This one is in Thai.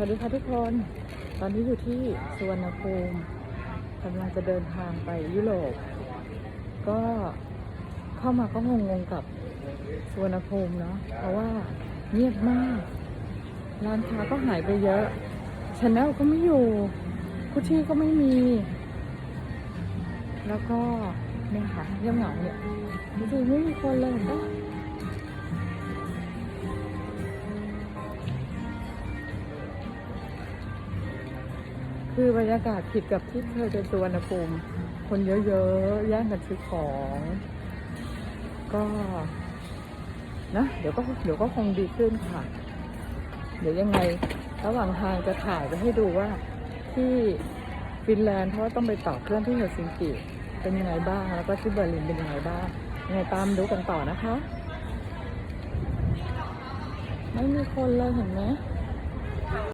สวัสดีค่ะทุกคน ตอนนี้อยู่ที่สุวรรณภูมิกำลังจะเดินทางไปยุโรป ก็เข้ามาก็งงๆกับสุวรรณภูมิเนาะ เพราะว่าเงียบมาก ร้านค้าก็หายไปเยอะชาแนลก็ไม่อยู่กุชชี่ก็ไม่มี แล้วก็เนี่ยค่ะเงียบเหงาเนี่ยจริงๆไม่มีคนเลย คือบรรยากาศผิดกับที่เคยเป็นสุวรรณภูมิคนเยอะๆแย่งกันซื้อของ ก็นะเดี๋ยวก็เดี๋ยวก็คงดีขึ้นค่ะ เดี๋ยวยังไงระหว่างทางจะถ่ายไปให้ดูว่าที่ฟินแลนด์เพราะว่าต้องไปต่อเครื่องที่เฮลซิงกิเป็นยังไงบ้าง แล้วก็ที่เบอร์ลินเป็นยังไงบ้างยังไงตามดูกันต่อนะคะ ไม่มีคนเลยเห็นไหม